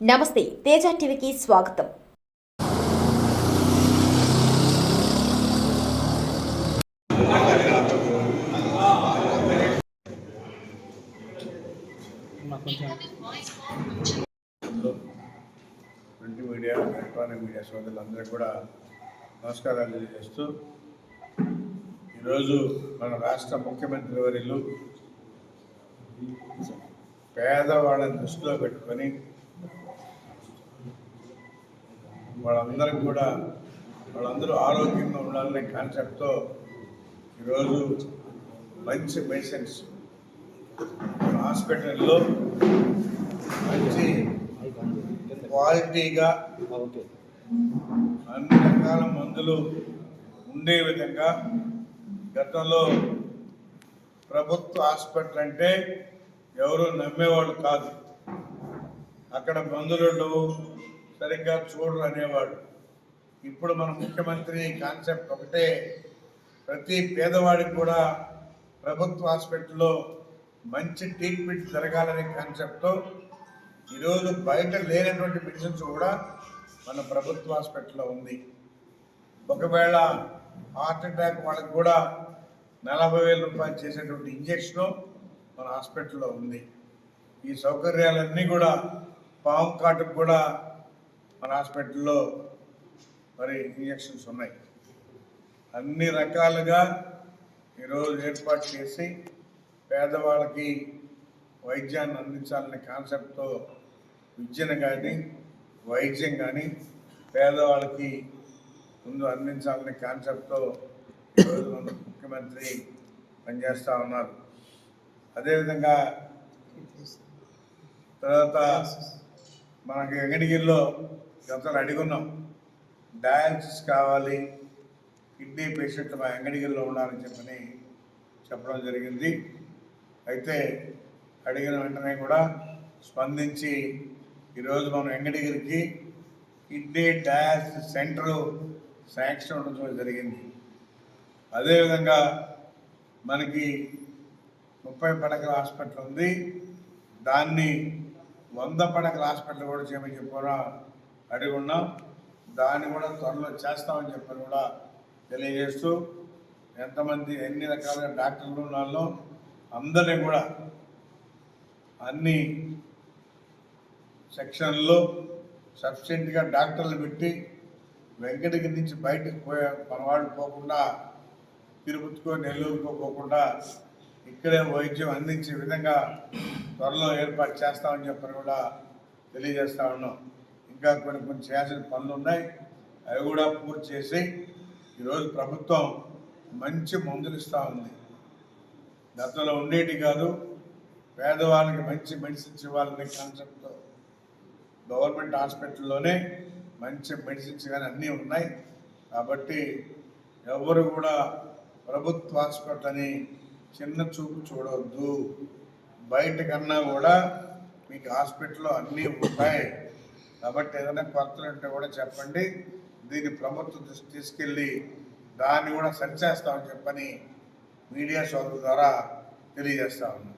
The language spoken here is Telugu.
నమస్తే తేజ టీవీకి స్వాగతం. ప్రింట్ మీడియా ఎలక్ట్రానిక్ మీడియా సోదరులందరికీ కూడా నమస్కారాలు తెలియజేస్తూ ఈరోజు మన రాష్ట్ర ముఖ్యమంత్రి వర్యులు పేదవాళ్ళని దృష్టిలో పెట్టుకొని వాళ్ళందరికి కూడా వాళ్ళందరూ ఆరోగ్యంగా ఉండాలనే కాన్సెప్ట్తో ఈరోజు మంచి మెడిసిన్స్ హాస్పిటల్లో మంచి క్వాలిటీగా అన్ని రకాల మందులు ఉండే విధంగా గతంలో ప్రభుత్వ హాస్పిటల్ అంటే ఎవరు నమ్మేవాళ్ళు కాదు. అక్కడ మందులు ఉండవు సరిగ్గా చూడరు అనేవాడు ఇప్పుడు మన ముఖ్యమంత్రి కాన్సెప్ట్ ఒకటే ప్రతి పేదవాడికి కూడా ప్రభుత్వ హాస్పిటల్లో మంచి ట్రీట్మెంట్ జరగాలనే కాన్సెప్ట్తో ఈరోజు బయట లేనటువంటి మెడిసిన్స్ కూడా మన ప్రభుత్వ హాస్పిటల్లో ఉంది. ఒకవేళ హార్ట్ అటాక్ వాళ్ళకి కూడా నలభై వేల రూపాయలు చేసేటువంటి ఇంజక్షను మన హాస్పిటల్లో ఉంది. ఈ సౌకర్యాలన్నీ కూడా పాము కాటుకు కూడా మన హాస్పిటల్లో మరి ఇంజక్షన్స్ ఉన్నాయి. అన్ని రకాలుగా ఈరోజు ఏర్పాటు చేసి పేదవాళ్ళకి వైద్యాన్ని అందించాలనే కాన్సెప్ట్తో విద్యను కానీ వైద్యం కానీ పేదవాళ్ళకి ముందు అందించాలనే కాన్సెప్ట్తో ఈరోజు మన ముఖ్యమంత్రి పనిచేస్తూ ఉన్నారు. అదేవిధంగా తర్వాత మనకి వెంకటగిరిలో గతంలో అడిగున్నాం. డయాలసిస్ కావాలి కిడ్నీ పేషెంట్ మా వెంకటగిరిలో ఉండాలని చెప్పని చెప్పడం జరిగింది. అయితే అడిగిన వెంటనే కూడా స్పందించి ఈరోజు మనం వెంకటగిరికి కిడ్నీ డయాలసిస్ సెంటర్ శాంక్షన్ ఉండడం జరిగింది. అదేవిధంగా మనకి ముప్పై పడకల హాస్పిటల్ ఉంది. దాన్ని వంద పడకల హాస్పిటల్ కూడా చేయమని చెప్పారా? అడిగి ఉన్నాం. దాన్ని కూడా త్వరలో చేస్తామని చెప్పని కూడా తెలియజేస్తూ ఎంతమంది ఎన్ని రకాల డాక్టర్లు ఉన్నాలో అందరినీ కూడా అన్ని సెక్షన్లో సఫిషియెంట్గా డాక్టర్లు పెట్టి వెంకటగిరి నుంచి బయటకు పోయే మనవాడు పోకుండా తిరుపతికో నెల్లూరుకో పోకుండా ఇక్కడే వైద్యం అందించే విధంగా త్వరలో ఏర్పాటు చేస్తామని చెప్పని కూడా తెలియజేస్తా ఉన్నాం. ఇంకా కొన్ని కొన్ని చేయాల్సిన పనులు ఉన్నాయి అవి కూడా పూర్తి చేసి ఈరోజు ప్రభుత్వం మంచి మందులు ఇస్తూ ఉంది. గతంలో ఉండేటి కాదు పేదవాళ్ళకి మంచి మెడిసిన్స్ ఇవ్వాలనే కాన్సెప్ట్తో గవర్నమెంట్ హాస్పిటల్లోనే మంచి మెడిసిన్స్ కానీ అన్నీ ఉన్నాయి. కాబట్టి ఎవరు కూడా ప్రభుత్వ హాస్పిటల్ అని చిన్న చూపు చూడవద్దు బయట కన్నా కూడా మీకు హాస్పిటల్లో అన్నీ ఉంటాయి. కాబట్టి ఏదైనా కొరతలు ఉంటే కూడా చెప్పండి. దీన్ని ప్రభుత్వం దృష్టి తీసుకెళ్ళి దాన్ని కూడా సరిచేస్తామని చెప్పని మీడియా సోదరుల ద్వారా తెలియజేస్తా ఉన్నాం.